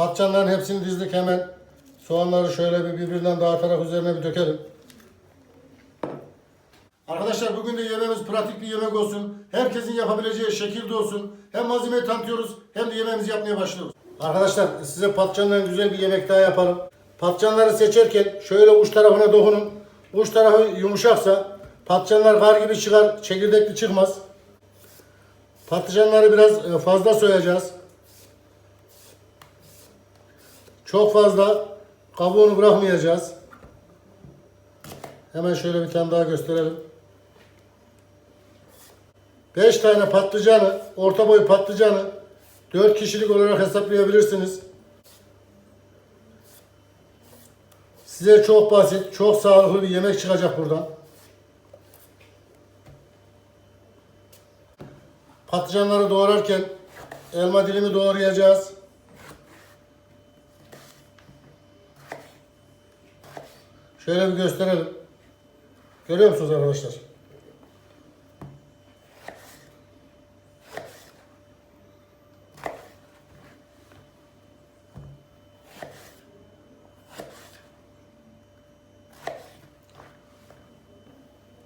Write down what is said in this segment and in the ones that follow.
Patlıcanların hepsini dizdik hemen. Soğanları şöyle bir birbirinden dağıtarak üzerine bir dökelim. Arkadaşlar bugün de yemeğimiz pratik bir yemek olsun. Herkesin yapabileceği şekilde olsun. Hem malzemeyi tanıtıyoruz hem de yemeğimizi yapmaya başlıyoruz. Arkadaşlar size patlıcanların güzel bir yemek daha yapalım. Patlıcanları seçerken şöyle uç tarafına dokunun. Uç tarafı yumuşaksa patlıcanlar kar gibi çıkar, çekirdekli çıkmaz. Patlıcanları biraz e, fazla soyacağız. Çok fazla kabuğunu bırakmayacağız. Hemen şöyle bir tane daha gösterelim. 5 tane patlıcanı, orta boy patlıcanı 4 kişilik olarak hesaplayabilirsiniz. Size çok basit, çok sağlıklı bir yemek çıkacak buradan. Patlıcanları doğrarken elma dilimi doğrayacağız. Şöyle bir gösterelim. Görüyor musunuz arkadaşlar?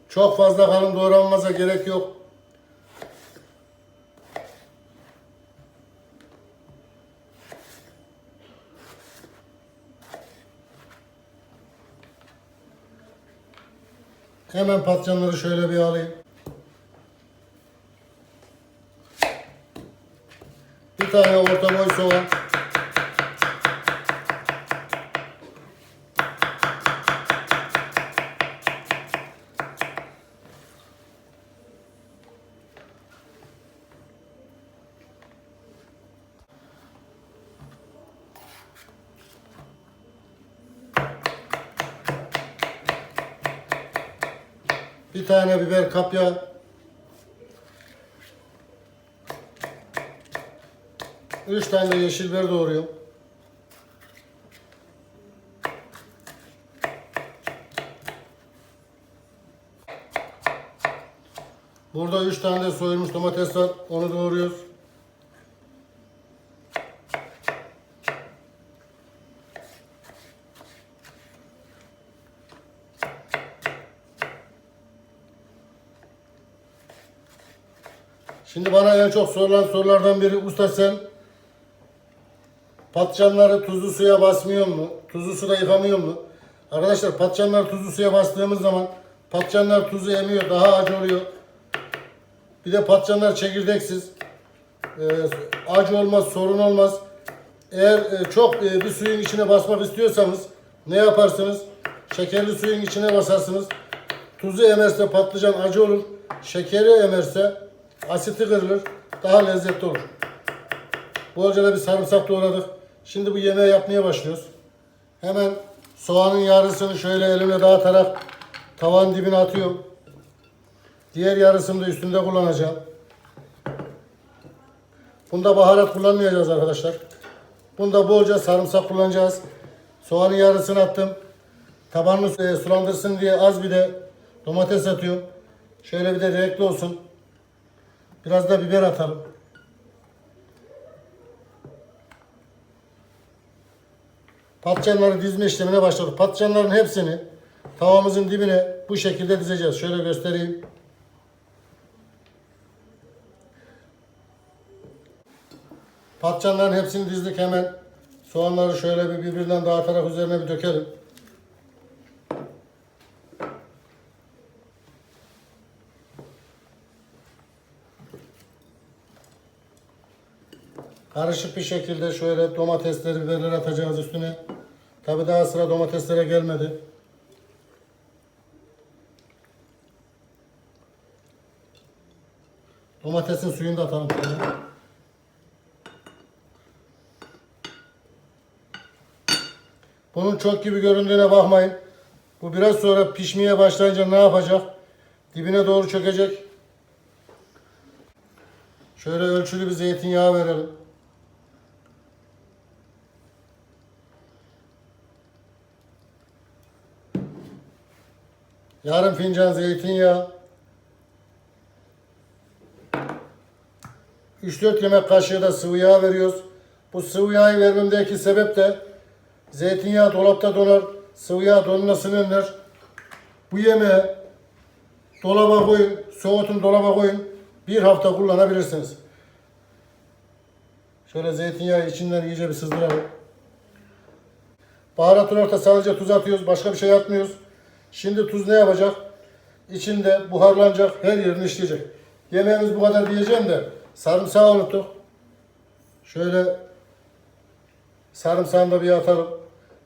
Çok fazla kalın doğranmaza gerek yok. Hemen patlıcanları şöyle bir alayım. Bir tane orta boy soğan. Bir tane biber kapya. Üç tane yeşil biber doğruyorum. Burada üç tane de soyulmuş domates var. Onu doğruyoruz. Şimdi bana en çok sorulan sorulardan biri usta sen patlıcanları tuzlu suya basmıyor mu? Tuzlu suda yıkamıyor mu? Arkadaşlar patlıcanları tuzlu suya bastığımız zaman patlıcanlar tuzu emiyor, daha acı oluyor. Bir de patlıcanlar çekirdeksiz. Ee, acı olmaz, sorun olmaz. Eğer e, çok e, bir suyun içine basmak istiyorsanız ne yaparsınız? Şekerli suyun içine basarsınız. Tuzu emerse patlıcan acı olur. Şekeri emerse asiti kırılır. Daha lezzetli olur. Bolca da bir sarımsak doğradık. Şimdi bu yemeği yapmaya başlıyoruz. Hemen soğanın yarısını şöyle elimle dağıtarak tavanın dibine atıyorum. Diğer yarısını da üstünde kullanacağım. Bunda baharat kullanmayacağız arkadaşlar. Bunda bolca sarımsak kullanacağız. Soğanın yarısını attım. Tabanını sulandırsın diye az bir de domates atıyorum. Şöyle bir de renkli olsun. Biraz da biber atalım. Patlıcanları dizme işlemine başladık. Patlıcanların hepsini tavamızın dibine bu şekilde dizeceğiz. Şöyle göstereyim. Patlıcanların hepsini dizdik hemen. Soğanları şöyle bir birbirinden dağıtarak üzerine bir dökelim. Karışık bir şekilde şöyle domatesleri, biberleri atacağız üstüne. Tabi daha sıra domateslere gelmedi. Domatesin suyunu da atalım. şöyle. Bunun çok gibi göründüğüne bakmayın. Bu biraz sonra pişmeye başlayınca ne yapacak? Dibine doğru çökecek. Şöyle ölçülü bir zeytinyağı verelim. Yarım fincan zeytinyağı. 3-4 yemek kaşığı da sıvı yağ veriyoruz. Bu sıvı yağı vermemdeki sebep de zeytinyağı dolapta donar, sıvı yağ donmasını önler. Bu yemeği dolaba koyun, soğutun dolaba koyun. Bir hafta kullanabilirsiniz. Şöyle zeytinyağı içinden iyice bir sızdıralım. Baharatın orta sadece tuz atıyoruz. Başka bir şey atmıyoruz. Şimdi tuz ne yapacak? İçinde buharlanacak. Her yerini işleyecek. Yemeğimiz bu kadar diyeceğim de sarımsağı unuttuk. Şöyle sarımsağını da bir atalım.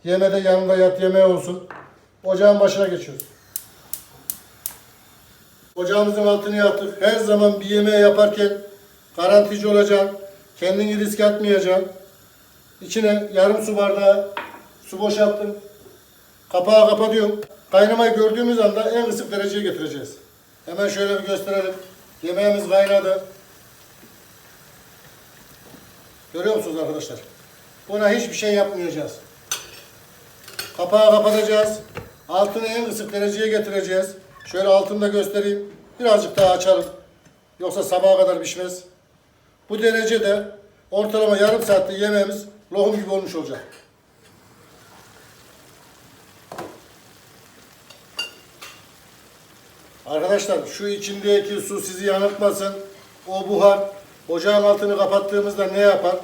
Yemede yanında yat yemeği olsun. Ocağın başına geçiyoruz. Ocağımızın altını yaktık. Her zaman bir yemeği yaparken garantici olacaksın. Kendini risk atmayacaksın. İçine yarım su bardağı su boşalttım. Kapağı kapatıyorum. Kaynamayı gördüğümüz anda en kısık dereceye getireceğiz. Hemen şöyle bir gösterelim. Yemeğimiz kaynadı. Görüyor musunuz arkadaşlar? Buna hiçbir şey yapmayacağız. Kapağı kapatacağız. Altını en kısık dereceye getireceğiz. Şöyle altını da göstereyim. Birazcık daha açalım. Yoksa sabaha kadar pişmez. Bu derecede ortalama yarım saatte yemeğimiz lohum gibi olmuş olacak. Arkadaşlar şu içindeki su sizi yanıltmasın. O buhar ocağın altını kapattığımızda ne yapar?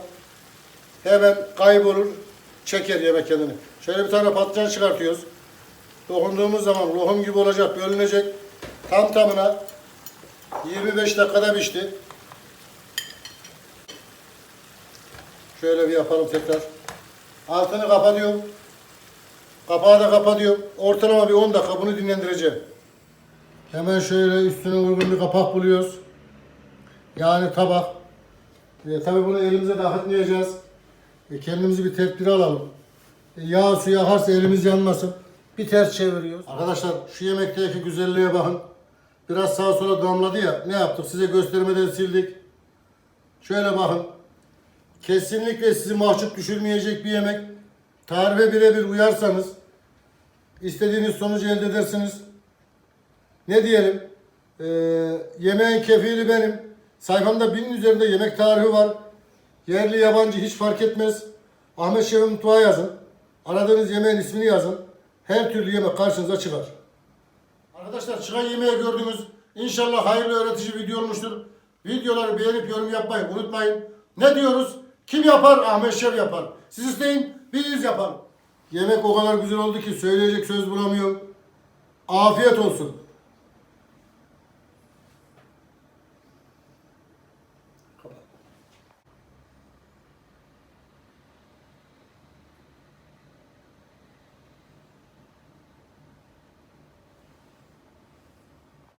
Hemen kaybolur, çeker yemek kendini. Şöyle bir tane patlıcan çıkartıyoruz. Dokunduğumuz zaman lohum gibi olacak, bölünecek. Tam tamına 25 dakikada pişti. Şöyle bir yapalım tekrar. Altını kapatıyorum. Kapağı da kapatıyorum. Ortalama bir 10 dakika bunu dinlendireceğim. Hemen şöyle üstüne uygun bir kapak buluyoruz. Yani tabak. E, tabii bunu elimize de akıtmayacağız. E, kendimizi bir tedbir alalım. E, yağ su yakarsa elimiz yanmasın. Bir ters çeviriyoruz. Arkadaşlar şu yemekteki güzelliğe bakın. Biraz sağa sola damladı ya. Ne yaptık? Size göstermeden sildik. Şöyle bakın. Kesinlikle sizi mahcup düşürmeyecek bir yemek. Tarife birebir uyarsanız istediğiniz sonucu elde edersiniz. Ne diyelim? Ee, yemeğin kefili benim. Sayfamda binin üzerinde yemek tarifi var. Yerli yabancı hiç fark etmez. Ahmet Şef'in mutfağı yazın. Aradığınız yemeğin ismini yazın. Her türlü yemek karşınıza çıkar. Arkadaşlar çıkan yemeği gördünüz. İnşallah hayırlı öğretici video olmuştur. Videoları beğenip yorum yapmayı unutmayın. Ne diyoruz? Kim yapar? Ahmet Şef yapar. Siz isteyin, biz yapalım. Yemek o kadar güzel oldu ki söyleyecek söz bulamıyorum. Afiyet olsun.